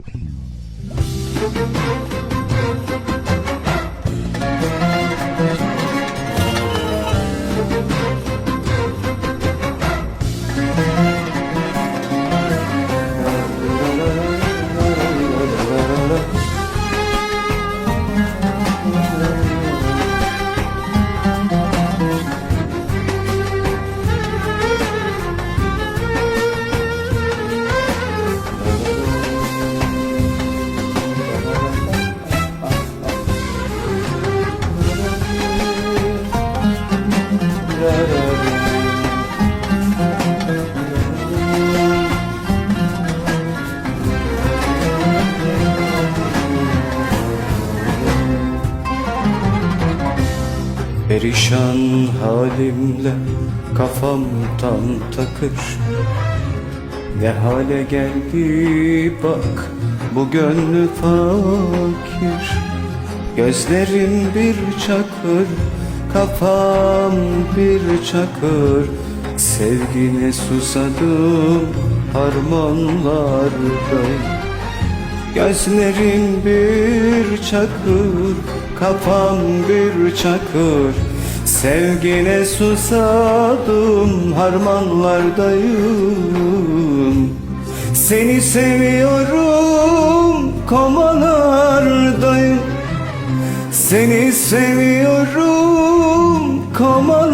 Música Perişan halimle kafam tam takır. Ne hale geldi bak bu gönlü fakir. Gözlerim bir çakır kafam bir çakır. Sevgine susadım harmanlardayım Gözlerin bir çakır, kafam bir çakır. Sevgine susadım, harmanlardayım. Seni seviyorum, komalardayım Seni seviyorum, komalardayım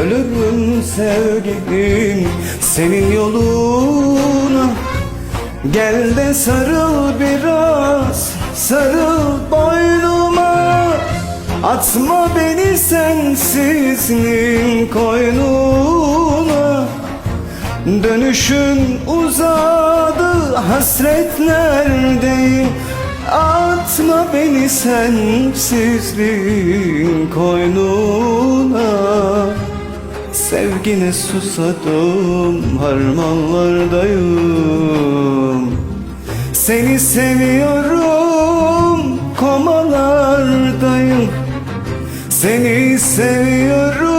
Ölürüm sevgilim senin yoluna. Gel de sarıl biraz sarıl boynuma. Atma beni sensizliğin koynuna. Dönüşün uzadı hasretlerdeyim Atma beni sensizliğin koynuna. Sevgine susadım harmanlardayım. Seni seviyorum komalardayım. Seni seviyorum